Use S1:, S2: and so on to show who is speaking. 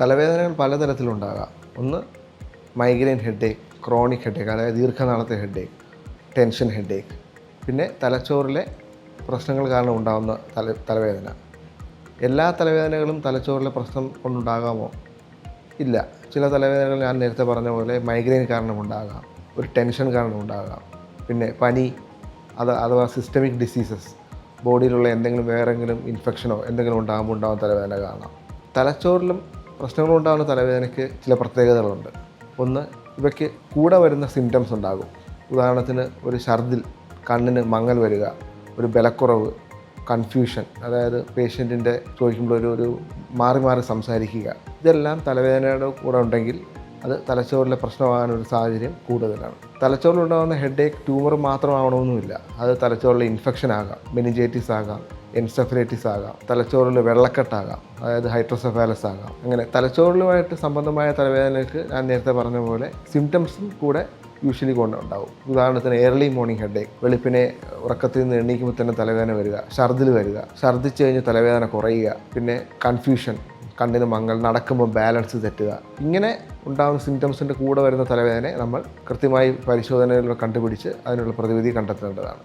S1: തലവേദനകൾ പലതരത്തിലുണ്ടാകാം. ഒന്ന് migraine headache chronic headache അതായത് ദീർഘനാളത്തെ ഹെഡേക്ക് ടെൻഷൻ ഹെഡേക്ക് പിന്നെ തലച്ചോറിലെ പ്രശ്നങ്ങൾ കാരണം ഉണ്ടാകുന്ന തല തലവേദന. എല്ലാ തലവേദനകളും തലച്ചോറിലെ പ്രശ്നം കൊണ്ടുണ്ടാകാമോ? ഇല്ല. ചില തലവേദനകൾ ഞാൻ നേരത്തെ പറഞ്ഞ പോലെ മൈഗ്രെയിൻ കാരണം ഉണ്ടാകാം ഒരു ടെൻഷൻ കാരണം ഉണ്ടാകാം. പിന്നെ പനി അത് അഥവാ സിസ്റ്റമിക് ഡിസീസസ് ബോഡിയിലുള്ള എന്തെങ്കിലും വേറെങ്കിലും ഇൻഫെക്ഷനോ എന്തെങ്കിലും ഉണ്ടാകുമ്പോൾ ഉണ്ടാകുന്ന തലവേദന കാണാം തലച്ചോറിലും പ്രശ്നങ്ങളുണ്ടാകുന്ന തലവേദനയ്ക്ക് ചില പ്രത്യേകതകളുണ്ട്. ഒന്ന് ഇവയ്ക്ക് കൂടെ വരുന്ന സിംറ്റംസ് ഉണ്ടാകും. ഉദാഹരണത്തിന് ഒരു ഛർദിൽ കണ്ണിന് മങ്ങൽ വരിക ഒരു ബലക്കുറവ് കൺഫ്യൂഷൻ അതായത് പേഷ്യന്റിന്റെ ചോദിക്കുമ്പോൾ ഒരു ഒരു മാറി മാറി സംസാരിക്കുക. ഇതെല്ലാം തലവേദനയുടെ കൂടെ ഉണ്ടെങ്കിൽ അത് തലച്ചോറിലെ പ്രശ്നമാകാനൊരു സാഹചര്യം കൂടുതലാണ്. തലച്ചോറിലുണ്ടാകുന്ന ഏക്ക് ട്യൂമർ മാത്രമാവണമെന്നുമില്ല അത് തലച്ചോറിലെ ഇൻഫെക്ഷൻ ആകാം മെനിജൈറ്റിസ് ആകാം എൻസെഫലൈറ്റിസ് ആകാം തലച്ചോറിൽ വെള്ളക്കെട്ടാകാം അതായത് ഹൈഡ്രോസെഫാലസ് ആകാം അങ്ങനെ തലച്ചോറിലുമായിട്ട് സംബന്ധമായ തലവേദനയ്ക്ക് ഞാൻ നേരത്തെ പറഞ്ഞ പോലെ സിംറ്റംസും കൂടെ യൂഷ്വലി കൊണ്ടുണ്ടാവും. ഉദാഹരണത്തിന് ഏർലി മോർണിംഗ് ഹെഡേക്ക് വെളുപ്പിനെ ഉറക്കത്തിൽ നിന്ന് എണീക്കുമ്പോൾ തന്നെ തലവേദന വരിക ഛർദിൽ വരിക ഛർദിച്ച് കഴിഞ്ഞ് തലവേദന കുറയുക പിന്നെ കൺഫ്യൂഷൻ കണ്ണിന് മങ്ങൾ നടക്കുമ്പോൾ ബാലൻസ് തെറ്റുക. ഇങ്ങനെ ഉണ്ടാകുന്ന സിംറ്റംസിന്റെ കൂടെ വരുന്ന തലവേദനയെ നമ്മൾ കൃത്യമായി പരിശോധനയിലൂടെ കണ്ടുപിടിച്ച് അതിനുള്ള പ്രതിവിധി കണ്ടെത്തേണ്ടതാണ്.